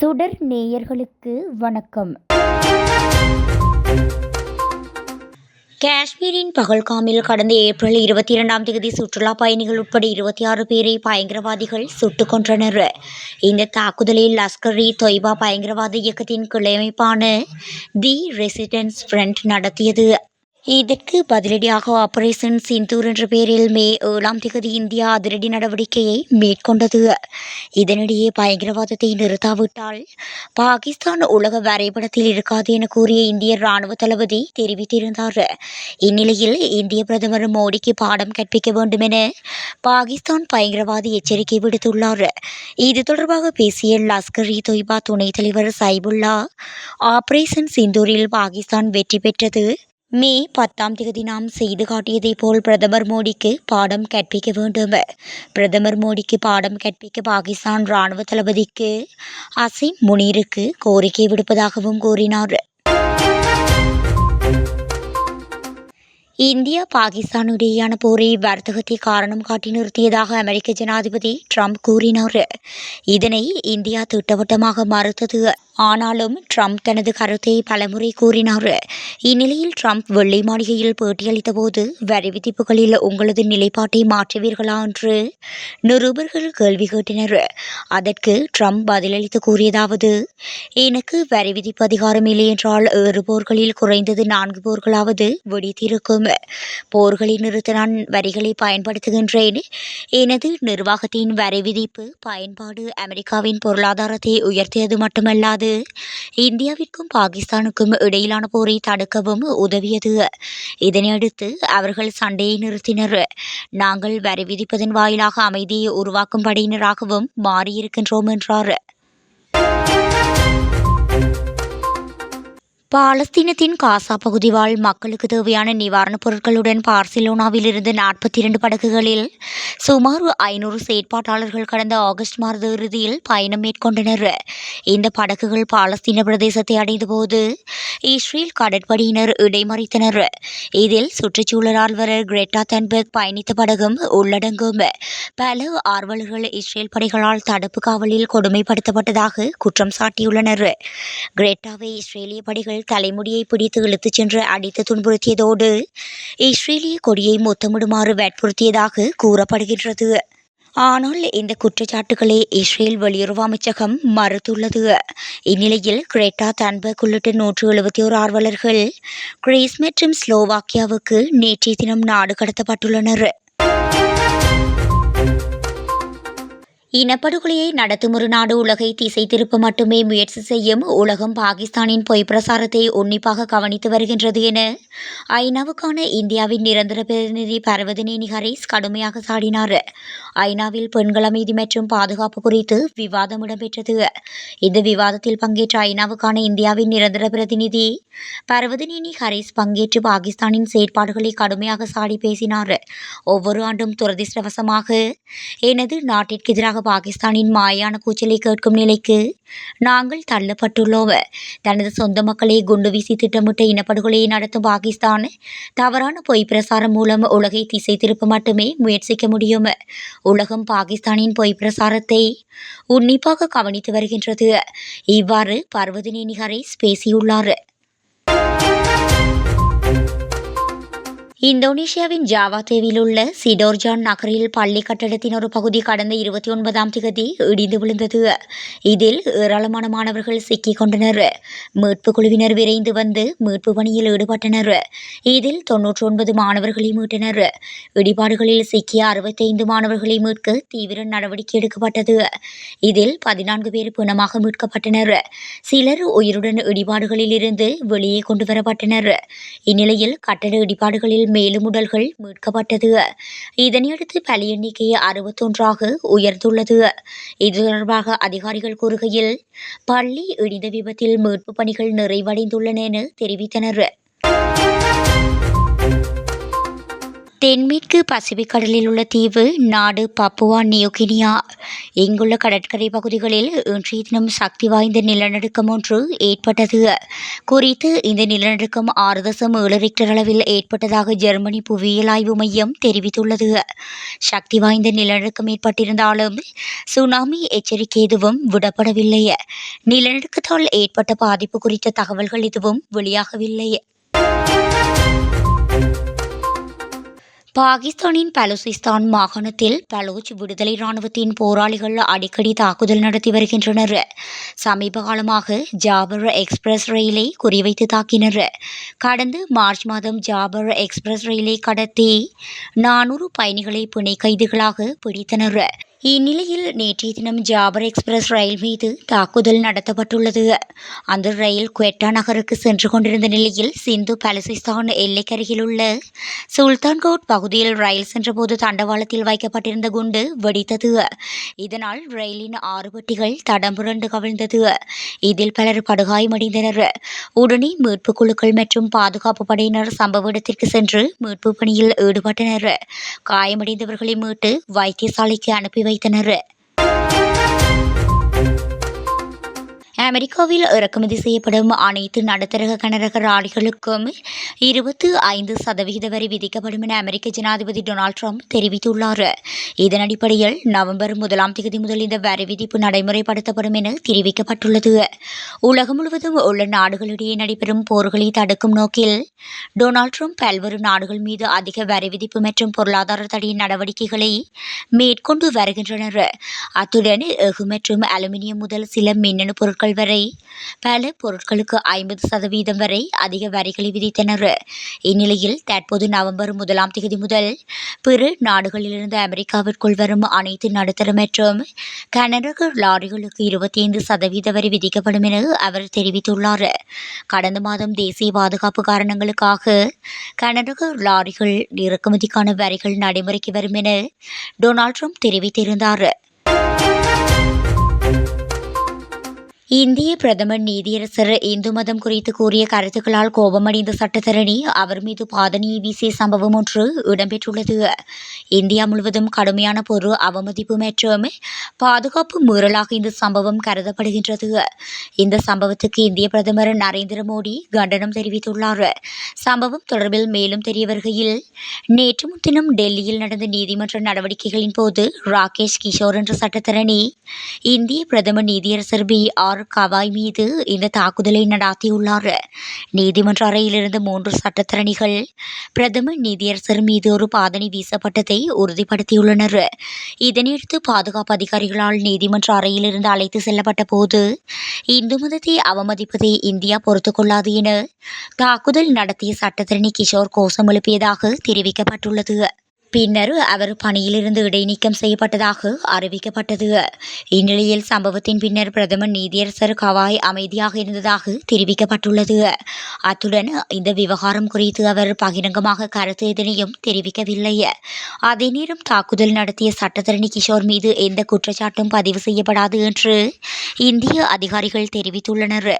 சுடர் நேயர்களுக்கு வணக்கம். காஷ்மீரின் பகல்காமில் கடந்த ஏப்ரல் இருபத்தி இரண்டாம் தேதி சுற்றுலா பயணிகள் உட்பட இருபத்தி ஆறு பேரை பயங்கரவாதிகள் சுட்டுக் கொன்றனர். இந்த தாக்குதலில் லஷ்கர் இ தொய்பா பயங்கரவாத இயக்கத்தின் கிளையமைப்பான தி ரெசிடென்ஸ் ஃப்ரண்ட் நடத்தியது. இதற்கு பதிலடியாக ஆபரேஷன் சிந்தூர் என்ற பெயரில் மே ஏழாம் திகதி இந்தியா அதிரடி நடவடிக்கையை மேற்கொண்டது. இதனிடையே பயங்கரவாதத்தை நிறுத்தாவிட்டால் பாகிஸ்தான் உலக வரைபடத்தில் இருக்காது என கூறிய இந்திய ராணுவ தளபதி தெரிவித்திருந்தார். இந்நிலையில் இந்திய பிரதமர் மோடிக்கு பாடம் கற்பிக்க வேண்டும் என பாகிஸ்தான் பயங்கரவாதி எச்சரிக்கை விடுத்துள்ளார். இது தொடர்பாக பேசிய லஸ்கர் இ தொய்பா துணைத் தலைவர் சைபுல்லா ஆபரேஷன் சிந்தூரில் பாகிஸ்தான் வெற்றி பெற்றது. மே பத்தாம் தேதி நாம் செய்து காட்டியதைப் போல் பிரதமர் மோடிக்கு பாடம் கற்பிக்க வேண்டும். பிரதமர் மோடிக்கு பாடம் கற்பிக்க பாகிஸ்தான் இராணுவ தளபதிக்கு அசிம் முனீருக்கு கோரிக்கை விடுப்பதாகவும் கூறினார். இந்தியா பாகிஸ்தானுடையான போரை வர்த்தகத்தை காரணம் காட்டி நிறுத்தியதாக அமெரிக்க ஜனாதிபதி ட்ரம்ப் கூறினார். இதனை இந்தியா திட்டவட்டமாக மறுத்தது. ஆனாலும் ட்ரம்ப் தனது கருத்தை பலமுறை கூறினார். இந்நிலையில் ட்ரம்ப் வெள்ளை மாளிகையில் பேட்டியளித்த போது வரி விதிப்புகளில் உங்களது நிலைப்பாட்டை மாற்றுவீர்களா? என்று நிருபர்கள் கேள்வி கேட்டனர். அதற்கு ட்ரம்ப் பதிலளித்து கூறியதாவது எனக்கு வரி விதிப்பு அதிகாரம் இல்லை என்றால் ஏறு போர்களில் குறைந்தது நான்கு போர்களாவது வெடித்திருக்கும். போர்களை நிறுத்த நான் வரிகளை பயன்படுத்துகின்றேன். எனது நிர்வாகத்தின் வரி விதிப்பு பயன்பாடு அமெரிக்காவின் பொருளாதாரத்தை உயர்த்தியது மட்டுமல்லாது இந்தியாவிற்கும் பாகிஸ்தானுக்கும் இடையிலான போரை தடுக்கவும் உதவியது. இதனையடுத்து அவர்கள் சண்டையை நிறுத்தினர். நாங்கள் வரி விதிப்பதன் வாயிலாக அமைதியை உருவாக்கும் படையினராகவும் மாறியிருக்கின்றோம் என்றார். பாலஸ்தீனத்தின் காசா பகுதி வாழ் மக்களுக்கு தேவையான நிவாரணப் பொருட்களுடன் பார்சிலோனாவில் இருந்து நாற்பத்தி இரண்டு படகுகளில் சுமார் ஐநூறு செயற்பாட்டாளர்கள் கடந்த ஆகஸ்ட் மாத இறுதியில் பயணம் மேற்கொண்டனர். இந்த படகுகள் பாலஸ்தீன பிரதேசத்தை அடைந்தபோது இஸ்ரேல் கடற்படையினர் இடைமறித்தனர். இதில் சுற்றுச்சூழல் ஆர்வலர் கிரெட்டா தன்பர்க் பயணித்த படகும் உள்ளடங்கும். பல ஆர்வலர்கள் இஸ்ரேல் படைகளால் தடுப்பு காவலில் கொடுமைப்படுத்தப்பட்டதாக குற்றம் சாட்டியுள்ளனர். கிரெட்டாவை இஸ்ரேலிய படைகள் தலைமுடியை பிடித்து இழுத்துச் சென்று அடித்து துன்புறுத்தியதோடு இஸ்ரேலிய கொடியை முத்தமிடுமாறு வற்புறுத்தியதாக கூறப்படுகின்றது. ஆனால் இந்த குற்றச்சாட்டுகளை இஸ்ரேல் வெளியுறவு அமைச்சகம் மறுத்துள்ளது. இந்நிலையில் கிரேட்டா தன்பர்க் உள்ளிட்ட நூற்று எழுபத்தி ஓரு ஆர்வலர்கள் கிரீஸ் மற்றும் ஸ்லோவாக்கியாவுக்கு நேற்றைய தினம் நாடு கடத்தப்பட்டுள்ளனர். இனப்படுகொலையை நடத்தும் ஒரு நாடு உலகை திசை திருப்ப மட்டுமே முயற்சி செய்யும் உலகம் பாகிஸ்தானின் பொய் பிரசாரத்தை உன்னிப்பாக கவனித்து வருகின்றது என ஐநாவுக்கான இந்தியாவின் நிரந்தர பிரதிநிதி பர்வதினேனி ஹரிஸ் கடுமையாக சாடினார். ஐநாவில் பெண்கள் அமைதி மற்றும் பாதுகாப்பு குறித்து விவாதம் இடம்பெற்றது. இந்த விவாதத்தில் பங்கேற்ற ஐநாவுக்கான இந்தியாவின் நிரந்தர பிரதிநிதி பர்வதனேனி ஹரிஸ் பங்கேற்று பாகிஸ்தானின் செயற்பாடுகளை கடுமையாக சாடி பேசினார். ஒவ்வொரு ஆண்டும் துரதிருஷ்டவசமாக எனது நாட்டிற்கு எதிராக பாகிஸ்தானின் மாயான கூச்சலை கேட்கும் நிலைக்கு நாங்கள் தள்ளப்பட்டுள்ளோம். தனது சொந்த மக்களை குண்டு வீசி திட்டமிட்ட இனப்படுகொலையை நடத்தும் பாகிஸ்தான் தவறான பொய் பிரசாரம் மூலம் உலகை திசை திருப்ப மட்டுமே முயற்சிக்க முடியும். உலகம் பாகிஸ்தானின் பொய் பிரசாரத்தை உன்னிப்பாக கவனித்து வருகின்றது. இவ்வாறு பர்வதினி ஹரிஸ் பேசியுள்ளார். இந்தோனேஷியாவின் ஜாவா தேவியில் உள்ள சிடோர்ஜான் நகரில் பள்ளி கட்டடத்தின் ஒரு பகுதி கடந்த இருபத்தி ஒன்பதாம் திகதி இடிந்து விழுந்தது. இதில் ஏராளமான மாணவர்கள் சிக்கிக் கொண்டனர். மீட்பு குழுவினர் விரைந்து வந்து மீட்பு பணியில் ஈடுபட்டனர். இதில் தொன்னூற்றி ஒன்பது மாணவர்களை மீட்டனர். இடிபாடுகளில் சிக்கிய அறுபத்தைந்து மாணவர்களை மீட்க தீவிர நடவடிக்கை எடுக்கப்பட்டது. இதில் பதினான்கு பேர் பிணமாக மீட்கப்பட்டனர். சிலர் உயிருடன் இடிபாடுகளில் இருந்து வெளியே கொண்டு வரப்பட்டனர் இந்நிலையில் கட்டட இடிபாடுகளில் மேலும் உடல்கள் மீட்கப்பட்டது. இதனையடுத்து பலி எண்ணிக்கை அறுபத்தொன்றாக உயர்ந்துள்ளது. இது தொடர்பாக அதிகாரிகள் கூறுகையில் பள்ளி இடிந்த விபத்தில் மீட்பு பணிகள் நிறைவடைந்துள்ளன என தெரிவித்தனர். தென்மேற்கு பசிபிக் கடலில் உள்ள தீவு நாடு பப்புவா நியூகினியா. இங்குள்ள கடற்கரை பகுதிகளில் இன்றைய தினம் சக்தி வாய்ந்த நிலநடுக்கம் ஒன்று ஏற்பட்டது. குறித்து இந்த நிலநடுக்கம் ஆறு தசம் ஏழு ரிக்டர் அளவில் ஏற்பட்டதாக ஜெர்மனி புவியியல் ஆய்வு மையம் தெரிவித்துள்ளது. சக்தி வாய்ந்த நிலநடுக்கம் ஏற்பட்டிருந்தாலும் சுனாமி எச்சரிக்கை எதுவும் விடப்படவில்லை. நிலநடுக்கத்தால் ஏற்பட்ட பாதிப்பு குறித்த தகவல்கள் எதுவும் வெளியாகவில்லை. பாகிஸ்தானின் பலுசிஸ்தான் மாகாணத்தில் பலோச் விடுதலை இராணுவத்தின் போராளிகள் அடிக்கடி தாக்குதல் நடத்தி வருகின்றனர். சமீப காலமாக ஜாபர் எக்ஸ்பிரஸ் ரயிலை குறிவைத்து தாக்கினர். கடந்த மார்ச் மாதம் ஜாபர் எக்ஸ்பிரஸ் ரயிலை கடத்தி நானூறு பயணிகளை பிணை கைதிகளாக பிடித்தனர். இந்நிலையில் நேற்றைய தினம் ஜாபர் எக்ஸ்பிரஸ் ரயில் மீது தாக்குதல் நடத்தப்பட்டுள்ளது. அந்த ரயில் குவெட்டா நகருக்கு சென்று கொண்டிருந்த நிலையில் சிந்து பலசிஸ்தான் எல்லைக்கருகில் உள்ள சுல்தான்கோட் பகுதியில் ரயில் சென்றபோது தண்டவாளத்தில் வைக்கப்பட்டிருந்த குண்டு வெடித்தது. இதனால் ரயிலின் ஆறு பெட்டிகள் தடம்புரண்டு கவிழ்ந்தது. இதில் பலர் படுகாயமடைந்தனர். உடனே மீட்புக் குழுக்கள் மற்றும் பாதுகாப்பு படையினர் சம்பவ இடத்திற்கு சென்று மீட்பு பணியில் ஈடுபட்டனர். காயமடைந்தவர்களை மீட்டு வைத்தியசாலைக்கு அனுப்பி 抜いてなる அமெரிக்காவில் இறக்குமதி செய்யப்படும் அனைத்து நடுத்தரக கனரக ராணிகளுக்கும் இருபத்து ஐந்து சதவிகித வரி விதிக்கப்படும் என அமெரிக்க ஜனாதிபதி டொனால்ட் ட்ரம்ப் தெரிவித்துள்ளார். இதன் அடிப்படையில் நவம்பர் முதலாம் தேதி முதல் இந்த வரி விதிப்பு நடைமுறைப்படுத்தப்படும் என தெரிவிக்கப்பட்டுள்ளது. உலகம் முழுவதும் உள்ள நாடுகளிடையே நடைபெறும் போர்களை தடுக்கும் நோக்கில் டொனால்ட் ட்ரம்ப் பல்வேறு நாடுகள் மீது அதிக வரி விதிப்பு மற்றும் பொருளாதார தடை நடவடிக்கைகளை மேற்கொண்டு வருகின்றனர். அத்துடன் எஃகு மற்றும் அலுமினியம் முதல் சில மின்னணு பொருட்கள் வரை பல பொருட்களுக்கு ஐம்பது சதவீதம் வரை அதிக வரிகளை விதித்தனர். இந்நிலையில் தற்போது நவம்பர் முதலாம் தேதி முதல் பிற நாடுகளிலிருந்து அமெரிக்காவிற்குள் வரும் அனைத்து நடுத்தர மற்றும் கனரக லாரிகளுக்கு இருபத்தி ஐந்து சதவீத வரி விதிக்கப்படும் என அவர் தெரிவித்துள்ளார். கடந்த மாதம் தேசிய பாதுகாப்பு காரணங்களுக்காக கனரக லாரிகள் இறக்குமதிக்கான வரிகள் நடைமுறைக்கு வரும் என டொனால்ட் ட்ரம்ப் தெரிவித்திருந்தார். இந்திய பிரதமர் நீதியரசர் இந்து மதம் குறித்து கூறிய கருத்துக்களால் கோபமடைந்த சட்டத்தரணி அவர் மீது பாதணியை வீசிய சம்பவம் ஒன்று இடம்பெற்றுள்ளது. இந்தியா முழுவதும் கடுமையான பொருள் அவமதிப்பு மற்றும் பாதுகாப்பு மீறலாக இந்த சம்பவம் கருதப்படுகின்றது. இந்த சம்பவத்துக்கு இந்திய பிரதமர் நரேந்திர மோடி கண்டனம் தெரிவித்துள்ளார். சம்பவம் தொடர்பில் மேலும் தெரிய வருகையில் நேற்று முன்தினம் டெல்லியில் நடந்த நீதிமன்ற நடவடிக்கைகளின் போது ராகேஷ் கிஷோர் என்ற சட்டத்தரணி இந்திய பிரதமர் நீதியரசர் பி ஆர் கவாய் மீது இந்த தாக்குதலை நடாத்தியுள்ளார். நீதிமன்ற அறையிலிருந்து மூன்று சட்டத்தரணிகள் பிரதம நீதியரசர் மீது ஒரு பாதணி வீசப்பட்டதை உறுதிப்படுத்தியுள்ளனர். இதனையடுத்து பாதுகாப்பு அதிகாரிகளால் நீதிமன்ற அறையிலிருந்து அழைத்து செல்லப்பட்ட போது இந்து மதத்தை அவமதிப்பதை இந்தியா பொறுத்துக்கொள்ளாது என தாக்குதல் நடத்திய சட்டத்தரணி கிஷோர் கோஷம் எழுப்பியதாக தெரிவிக்கப்பட்டுள்ளது. பின்னர் அவர் பணியிலிருந்து இடைநீக்கம் செய்யப்பட்டதாக அறிவிக்கப்பட்டது. இந்நிலையில் சம்பவத்தின் பின்னர் பிரதமர் நீதியரசர் கவாய் அமைதியாக இருந்ததாக தெரிவிக்கப்பட்டுள்ளது. அத்துடன் இந்த விவகாரம் குறித்து அவர் பகிரங்கமாக கருத்து எதனையும் தெரிவிக்கவில்லை. அதே நேரம் தாக்குதல் நடத்திய சட்டத்தரணி கிஷோர் மீது எந்த குற்றச்சாட்டும் பதிவு செய்யப்படாது என்று இந்திய அதிகாரிகள் தெரிவித்துள்ளனர்.